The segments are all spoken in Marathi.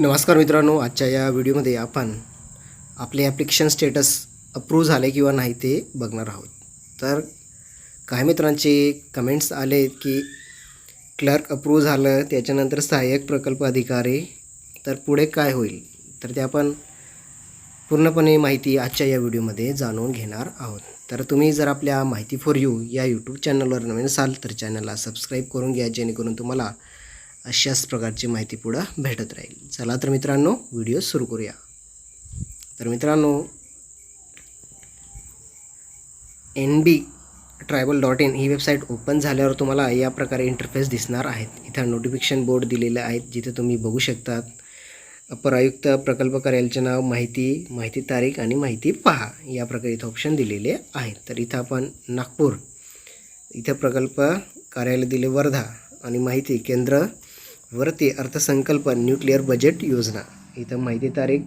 नमस्कार मित्रांनो आजच्या या व्हिडिओमध्ये आपण आपले ॲप्लिकेशन स्टेटस अप्रूव्ह झाले किंवा नाही ते बघणार आहोत. तर काही मित्रांचे कमेंट्स आले की क्लर्क अप्रूव्ह झालं त्याच्यानंतर सहाय्यक प्रकल्प अधिकारी तर पुढे काय होईल? तर ते आपण पूर्णपणे माहिती आजच्या या व्हिडिओमध्ये जाणून घेणार आहोत. तर तुम्ही जर आपल्या माहिती फॉर यू या यूट्यूब चॅनलवर नवीन असाल तर चॅनलला सबस्क्राईब करून घ्या जेणेकरून तुम्हाला अशाच प्रकारची माहिती पुढं भेटत राहील. चला तर मित्रांनो व्हिडिओ सुरू करूया. तर मित्रांनो N B tribal dot in he website open झाल्यावर तुम्हाला या प्रकारे इंटरफेस दिसणार आहेत. इथं नोटिफिकेशन बोर्ड दिलेले आहेत जिथे तुम्ही बघू शकतात. अपर आयुक्त प्रकल्प कार्यालयाचे नाव माहिती माहिती तारीख आणि माहिती पहा. या प्रकारे इथं ऑप्शन दिलेले आहेत. तर इथं आपण नागपूर इथं प्रकल्प कार्यालय दिले वर्धा आणि माहिती केंद्र वरती अर्थसंकल्प न्यूक्लिअर बजेट योजना. इथं माहिती तारीख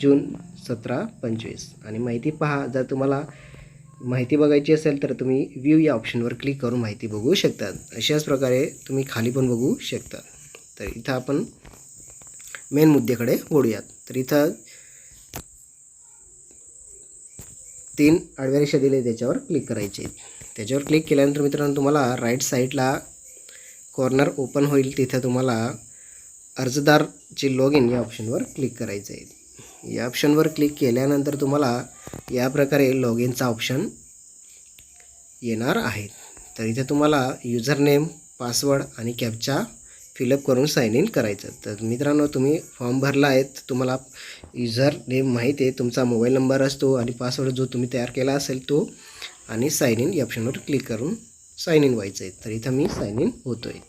जून सतरा पंचवीस. आणि माहिती पहा जर तुम्हाला माहिती बघायची असेल तर तुम्ही व्ह्यू या ऑप्शनवर क्लिक करून माहिती बघू शकतात. अशाच प्रकारे तुम्ही खाली पण बघू शकता तर इथं आपण मेन मुद्द्याकडे वळूयात. तर इथं तीन आडव्या रेषा दिले त्याच्यावर क्लिक करायचे. त्याच्यावर क्लिक केल्यानंतर मित्रांनो तुम्हाला राईट साईडला कॉर्नर ओपन होईल तिथं तुम्हाला अर्जदारचे लॉग इन या ऑप्शनवर क्लिक करायचं आहे. या ऑप्शनवर क्लिक केल्यानंतर तुम्हाला या प्रकारे लॉग इनचा ऑप्शन येणार आहे. तर इथे तुम्हाला युजर नेम पासवर्ड आणि कॅपचा फिलअप करून साइन इन करायचं तर मित्रांनो तुम्ही फॉर्म भरला आहे तर तुम्हाला युजर नेम माहीत आहे तुमचा मोबाईल नंबर असतो आणि पासवर्ड जो तुम्ही तयार केला असेल तो आणि साइन इन या ऑप्शनवर क्लिक करून साइन इन व्हायचं आहे तर इथं मी साइन इन होतो आहे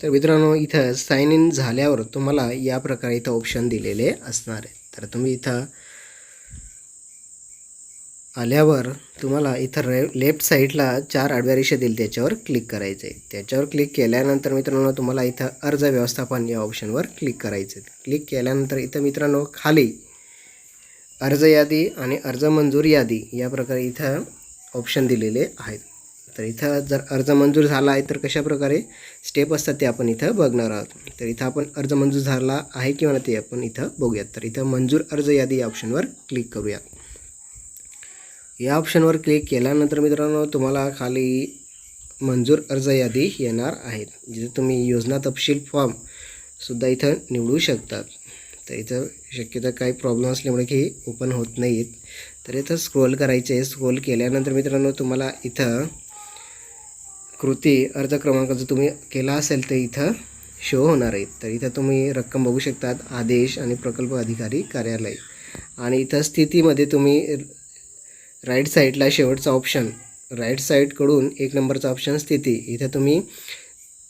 तर मित्रांनो इथं साइन इन झाल्यावर तुम्हाला या प्रकारे इथं ऑप्शन दिलेले असणार आहे तर तुम्ही इथं आल्यावर तुम्हाला इथं रे लेफ्ट साईडला चार आडव्या रेषा देईल त्याच्यावर क्लिक करायचं आहे त्याच्यावर क्लिक केल्यानंतर मित्रांनो तुम्हाला इथं अर्ज व्यवस्थापन या ऑप्शनवर क्लिक करायचं आहे क्लिक केल्यानंतर इथं मित्रांनो खाली अर्ज यादी आणि अर्ज मंजूर यादी या प्रकारे इथं ऑप्शन दिलेले आहेत. तर इथं जर अर्ज मंजूर झाला आहे तर कशाप्रकारे स्टेप असतात ते आपण इथं बघणार आहोत. तर इथं आपण अर्ज मंजूर झाला आहे किंवा नाही ते आपण इथं बघूयात. तर इथं मंजूर अर्ज यादी या ऑप्शनवर क्लिक करूयात या ऑप्शनवर क्लिक केल्यानंतर मित्रांनो तुम्हाला खाली मंजूर अर्ज यादी येणार आहेत. जिथे तुम्ही योजना तपशील फॉर्म सुद्धा इथं निवडू शकतात. तर इथं शक्यता काही प्रॉब्लेम असल्यामुळे की ओपन होत नाहीत. तर इथं स्क्रोल करायचे आहे स्क्रोल केल्यानंतर मित्रांनो तुम्हाला इथं कृती अर्ज क्रमांक जर तुम्ही केला असेल तर इथं शो होणार आहेत तर इथं तुम्ही रक्कम बघू शकतात आदेश आणि प्रकल्प अधिकारी कार्यालय. आणि इथं स्थितीमध्ये तुम्ही राईट साईडला शेवटचा ऑप्शन राईट साईडकडून एक नंबरचा ऑप्शन स्थिती. इथं तुम्ही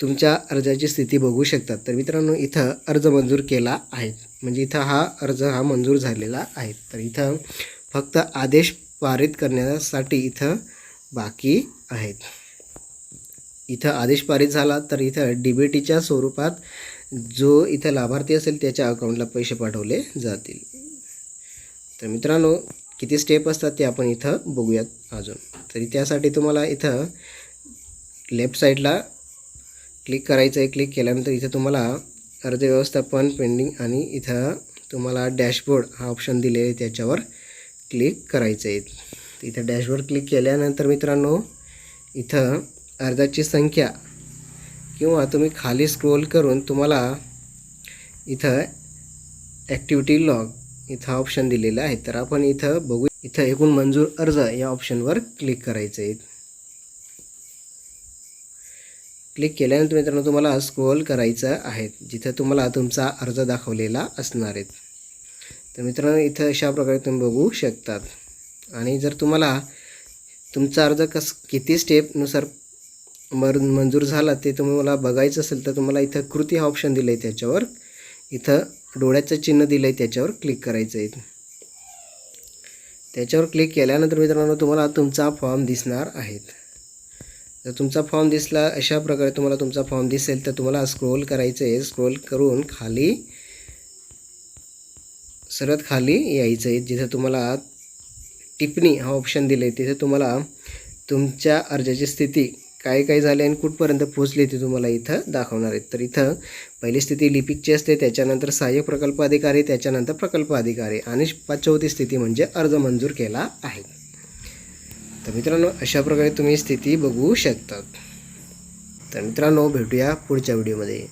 तुमच्या अर्जाची स्थिती बघू शकतात. तर मित्रांनो इथं अर्ज मंजूर केला आहे. म्हणजे इथं हा अर्ज हा मंजूर झालेला आहे. तर इथं फक्त आदेश पारित करण्यासाठी इथं बाकी आहेत. इथं आदेश पारित झाला तर इथं डी बी टीच्या स्वरूपात जो इथं लाभार्थी असेल त्याच्या अकाउंटला पैसे पाठवले जातील. तर मित्रांनो किती स्टेप असतात ते आपण इथं बघूयात अजून. तरी त्यासाठी तुम्हाला इथं लेफ्ट साईडला क्लिक करायचं आहे क्लिक केल्यानंतर इथं तुम्हाला अर्ज व्यवस्थापन पेंडिंग आणि इथं तुम्हाला डॅशबोर्ड हा ऑप्शन दिलेला आहे त्याच्यावर क्लिक करायचं आहे. इथं डॅशबोर्ड क्लिक केल्यानंतर मित्रांनो इथं अर्जाची संख्या किंवा तुम्ही खाली स्क्रोल करून तुम्हाला इथं ॲक्टिव्हिटी लॉग इथं ऑप्शन दिलेला आहे. तर आपण इथं बघू इथं एकूण मंजूर अर्ज या ऑप्शनवर क्लिक करायचं आहे. क्लिक केल्यानंतर मित्रांनो तुम्हाला स्क्रोल करायचं आहे. जिथं तुम्हाला तुमचा अर्ज दाखवलेला असणार आहेत तर मित्रांनो इथं अशा प्रकारे तुम्ही बघू शकतात. आणि जर तुम्हाला तुमचा अर्ज कस किती स्टेपनुसार मर मंजूर झाला ते तुम्हाला बघायचं असेल तर तुम्हाला इथं कृती हा ऑप्शन दिलं आहे त्याच्यावर. इथं डोळ्याचं चिन्ह दिलं आहे त्याच्यावर क्लिक करायचं आहे त्याच्यावर क्लिक केल्यानंतर मित्रांनो तुम्हाला तुमचा फॉर्म दिसणार आहेत तर तुमचा फॉर्म दिसला अशा प्रकारे तुम्हाला तुमचा फॉर्म दिसेल. तर तुम्हाला स्क्रोल करायचं आहे. स्क्रोल करून खाली सर्वात खाली यायचं आहे. जिथं तुम्हाला टिप्पणी हा ऑप्शन दिले तिथे तुम्हाला तुमच्या अर्जाची स्थिती काय काय झाले आणि कुठपर्यंत पोहोचली ते तुम्हाला इथं दाखवणार आहेत. तर इथं पहिली स्थिती लिपिकची असते. त्याच्यानंतर सहाय्यक प्रकल्प अधिकारी त्याच्यानंतर प्रकल्प अधिकारी आणि पाचवती स्थिती म्हणजे अर्ज मंजूर केला आहे. तर मित्रांनो अशा प्रकारे तुम्ही स्थिती बघू शकतात. तर मित्रांनो भेटूया पुढच्या व्हिडिओमध्ये.